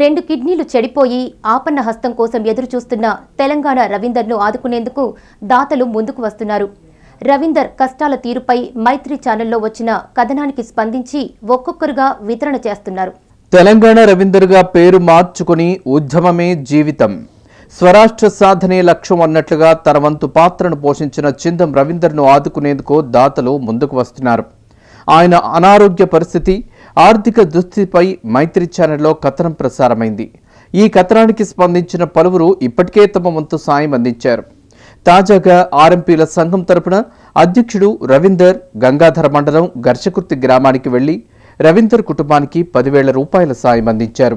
రెండు కిడ్నీలు చెడిపోయి ఆపన్న హస్తం కోసం ఎదురు చూస్తున్న తెలంగాణ రవీందర్ను ఆదుకునేందుకు దాతలు ముందుకు వస్తున్నారు. రవీందర్ కష్టాల తీరుపై మైత్రి ఛానల్లో వచ్చిన కథనానికి స్పందించి ఒక్కొక్కరుగా వితరణ చేస్తున్నారు. తెలంగాణ రవీందర్గా పేరు మార్చుకుని ఉద్యమమే జీవితం. స్వరాష్ట్ర సాధనే లక్ష్యం అన్నట్లుగా తన వంతు పాత్రను పోషించిన చిందం రవీందర్ను ఆదుకునేందుకు దాతలు ముందుకు వస్తున్నారు. ఆయన అనారోగ్య పరిస్థితి ఆర్థిక దుస్థితిపై మైత్రి ఛానల్లో కథనం ప్రసారమైంది. ఈ కథనానికి స్పందించిన పలువురు ఇప్పటికే తమ వంతు సాయం అందించారు. తాజాగా ఆర్ఎంపీల సంఘం తరపున అధ్యక్షుడు రవీందర్ గంగాధర మండలం ఘర్షకుర్తి గ్రామానికి వెళ్ళి రవీందర్ కుటుంబానికి పదివేల రూపాయల సాయం అందించారు.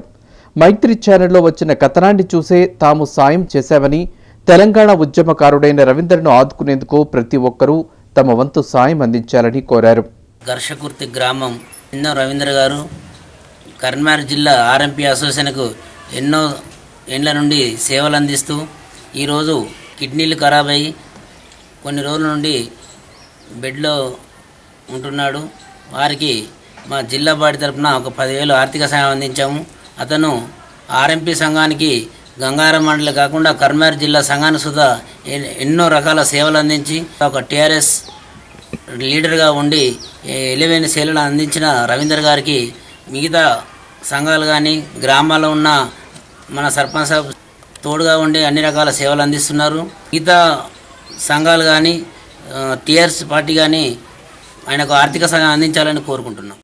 మైత్రి ఛానల్లో వచ్చిన కథనాన్ని చూసే తాము సాయం చేశామని తెలంగాణ ఉద్యమకారుడైన రవీందర్ను ఆదుకునేందుకు ప్రతి ఒక్కరూ తమ వంతు సాయం అందించాలని కోరారు. ఘర్షకుర్తి గ్రామం ఎన్నో రవీంద్ర గారు కరీంనగర్ జిల్లా ఆర్ఎంపీ అసోసియేషన్కు ఎన్నో ఏండ్ల నుండి సేవలు అందిస్తూ ఈరోజు కిడ్నీలు ఖరాబ్ అయ్యి కొన్ని రోజుల నుండి బెడ్లో ఉంటున్నాడు. వారికి మా జిల్లా బాడి తరపున ఒక పదివేలు ఆర్థిక సహాయం అందించాము. అతను ఆర్ఎంపీ సంఘానికి గంగారం మండలి కాకుండా కర్మార్ జిల్లా సంఘానికి సుధా ఎన్నో రకాల సేవలు అందించి ఒక టీఆర్ఎస్ లీడర్గా ఉండి ఎలివైన సేవలను అందించిన రవీందర్ గారికి మిగతా సంఘాలు కానీ గ్రామాల్లో ఉన్న మన సర్పంచ్ తోడుగా ఉండి అన్ని రకాల సేవలు అందిస్తున్నారు. మిగతా సంఘాలు కానీ టీఆర్ఎస్ పార్టీ కానీ ఆయనకు ఆర్థిక సహాయం అందించాలని కోరుకుంటున్నాం.